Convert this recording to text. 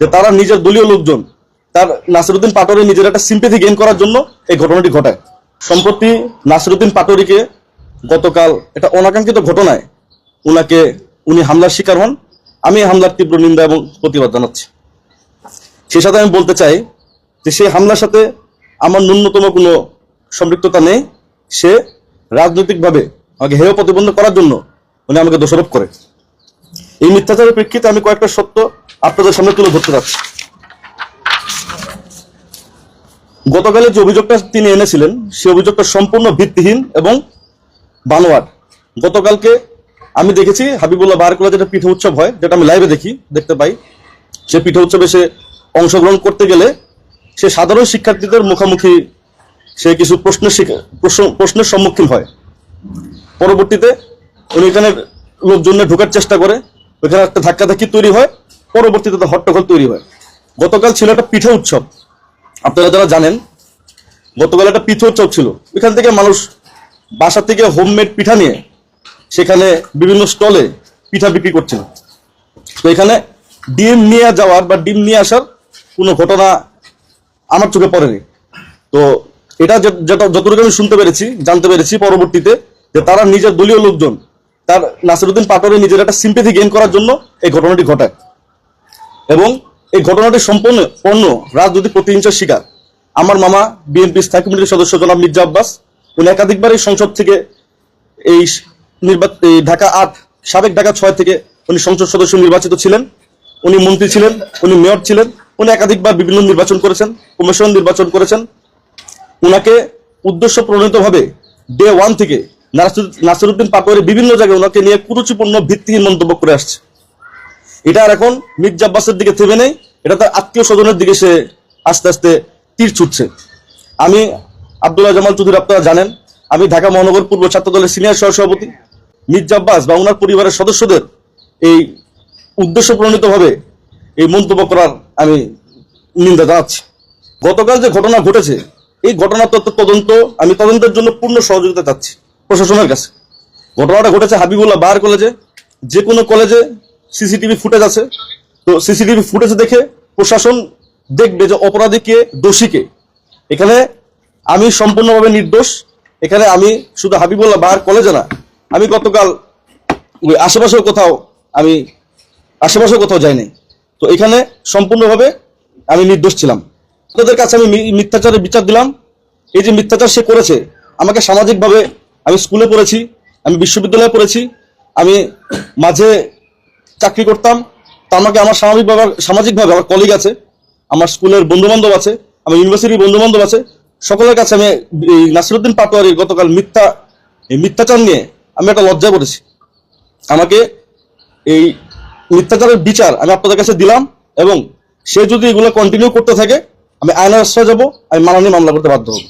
যে তারা নিজের দলীয় লোকজন, তার নাসিরুদ্দিন পাটোয়ারি নিজের একটা সিম্পেথি গেইন করার জন্য এই ঘটনাটি ঘটায়। সম্প্রতি নাসিরুদ্দিন পাটোয়ারিকে গতকাল এটা অনাকাঙ্ক্ষিত ঘটনায় উনাকে উনি হামলার শিকার হন। আমি হামলার তীব্র নিন্দা এবং প্রতিবাদ জানাচ্ছি। সেই সাথে আমি বলতে চাই যে সেই হামলার সাথে আমার ন্যূনতম কোনো সম্পৃক্ততা নেই। সে রাজনৈতিকভাবে আমাকে হেয় প্রতিবন্ধ করার জন্য উনি আমাকে দোষারোপ করে। এই মিথ্যাচারের প্রেক্ষিতে আমি কয়েকটা সত্য আপনাদের সামনে তুলে ধরতে যাচ্ছি। গতকালের যে অভিযোগটা তিনি এনেছিলেন সেই অভিযোগটা সম্পূর্ণ ভিত্তিহীন এবং বানোয়াট। গতকালকে আমি দেখেছি হাবিবুল্লাহ বার কলেজে একটা পিঠা উৎসব হয়, যেটা আমি লাইভে দেখি, দেখতে পাই। সে পিঠা উৎসবে সে অংশগ্রহণ করতে গেলে সে সাধারণ শিক্ষার্থীদের মুখোমুখি সে কিছু প্রশ্নের প্রশ্নের সম্মুখীন হয়। পরবর্তীতে উনি এখানে লোকজনে ঢোকার চেষ্টা করে ওইখানে একটা ধাক্কাধাক্কি তৈরি হয়, পরবর্তীতে হট্টগোল তৈরি হয়। গতকাল ছিল একটা পিঠা উৎসব। আপনারা যারা জানেন, গতকাল একটা পিঠা উৎসব ছিল। এখান থেকে মানুষ বাসা থেকে হোমমেড পিঠা নিয়ে সেখানে বিভিন্ন স্টলে পিঠা বিক্রি করছিল। তো এখানে ডিম নিয়ে যাওয়ার বা ডিম নিয়ে আসার কোনো ঘটনা আমার চোখে পড়েনি। তো এটা যেটা যতটুকু আমি শুনতে পেরেছি, জানতে পেরেছি পরবর্তীতে যে তারা নিজের দলীয় লোকজন তার নাসিরুদ্দিন পাটোয়ারি নিজের একটা সিম্পেথি গেইন করার জন্য এই ঘটনাটি ঘটায়। এবং এই ঘটনাটি সম্পূর্ণ পণ্য রাজনৈতিক প্রতিহিংসার শিকার। আমার মামা বিএনপি স্থায়ী কমিটির সদস্য জনাব মির্জা আব্বাস, উনি একাধিকবার এই সংসদ থেকে এই নির্বাচন ঢাকা আট, সাবেক ঢাকা ছয় থেকে উনি সংসদ সদস্য নির্বাচিত ছিলেন। উনি মন্ত্রী ছিলেন, উনি মেয়র ছিলেন, উনি একাধিকবার বিভিন্ন নির্বাচন করেছেন, কমিশন নির্বাচন করেছেন। উনাকে উদ্দেশ্য প্রণীতভাবে ডে ওয়ান থেকে নাসিরুদ্দিন পাটোয়ারি বিভিন্ন জায়গায় ওনাকে নিয়ে কুরুচিপূর্ণ ভিত্তিহীন মন্তব্য করে আসছে। এটা আর এখন মির্জা আব্বাসের দিকে থেমে নেই, এটা তার আত্মীয় স্বজনের দিকে সে আস্তে আস্তে তীর ছুটছে। আমি আব্দুল্লাহ জামাল চৌধুরী, আপনারা জানেন, আমি ঢাকা মহানগর পূর্ব ছাত্র সিনিয়র সহসভাপতি। মির্জা আব্বাস বা ওনার পরিবারের সদস্যদের এই উদ্দেশ্য প্রণীতভাবে এই মন্তব্য করার আমি নিন্দা জানাচ্ছি। গতকাল যে ঘটনা ঘটেছে, এই ঘটনার তত্ত্ব তদন্ত, আমি তদন্তের জন্য পূর্ণ সহযোগিতা চাচ্ছি। প্রশাসনের কাছে। ঘটনাটা ঘটেছে হাবিবুল্লাহ বার কলেজে। যে কোনো কলেজে সিসিটিভি ফুটেজ আছে। তো সিসিটিভি ফুটেজ দেখে প্রশাসন দেখবে যে অপরাধী কে, দোষী কে। এখানে আমি সম্পূর্ণভাবে নির্দোষ। এখানে আমি শুধু হাবিবুল্লাহ বার কলেজে না, আমি গতকাল ওই আশেপাশেও কোথাও, আমি আশেপাশেও কোথাও যাইনি। তো এখানে সম্পূর্ণভাবে আমি নির্দোষ ছিলাম। তাদের কাছে আমি মিথ্যাচারের বিচার দিলাম। এই যে মিথ্যাচার সে করেছে, আমাকে সামাজিকভাবে আমি স্কুলে পড়েছি, আমি বিশ্ববিদ্যালয়ে পড়েছি, আমি মাঝে চাকরি করতাম, তা আমাকে আমার সামাজিকভাবে সামাজিকভাবে আমার কলিগ আছে, আমার স্কুলের বন্ধু বান্ধব আছে, আমার ইউনিভার্সিটির বন্ধু বান্ধব আছে, সকলের কাছে আমি এই নাসিরুদ্দিন পাটোয়ারি গতকাল মিথ্যা, এই মিথ্যাচার নিয়ে আমি একটা লজ্জা করেছি আমাকে এই মিথ্যাচারের বিচার আমি আপনাদের কাছে দিলাম এবং সে যদি এগুলো কন্টিনিউ করতে থাকে, আমি আইনের আশ্রয় যাব, আমি মাননীয় মামলা করতে বাধ্য হব।